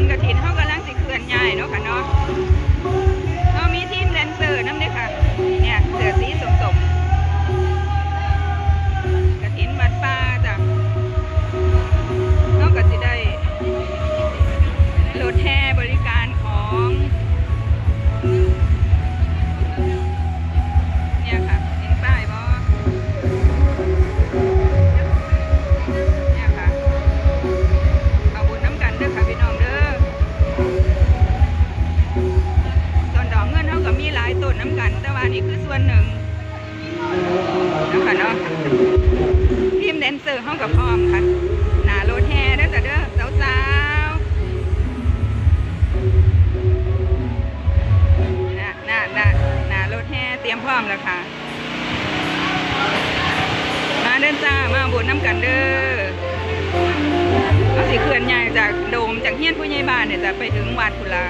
วนกระถินเขากำลังสิเคลื่อนย้ายเนาะค่ะเนาะเรามีทีมแดนเซอร์น้ำด้วยค่ะ เนี่ยเสือสีสมสมกระถินบัดป้าจ้ะนอกจากจะได้โหลดแท้ น้ำกันแต่ว่านี่คือส่วนหนึ่งนะคะเนาะทีมแดนเซอร์ห้องกับพร้อมค่ะหนารถแห่เด้อจ้ะเด้อสาวสาวๆนะนะนะหนารถแห่เตรียมพร้อมแล้วค่ะ มาเดินจ้ามาบุญน้ำกันเด้อเอาสิเคลื่อนใหญ่จากโดมจากเฮียนผู้ใหญ่บ้านเนี่ยจะไปถึงวัดพุลา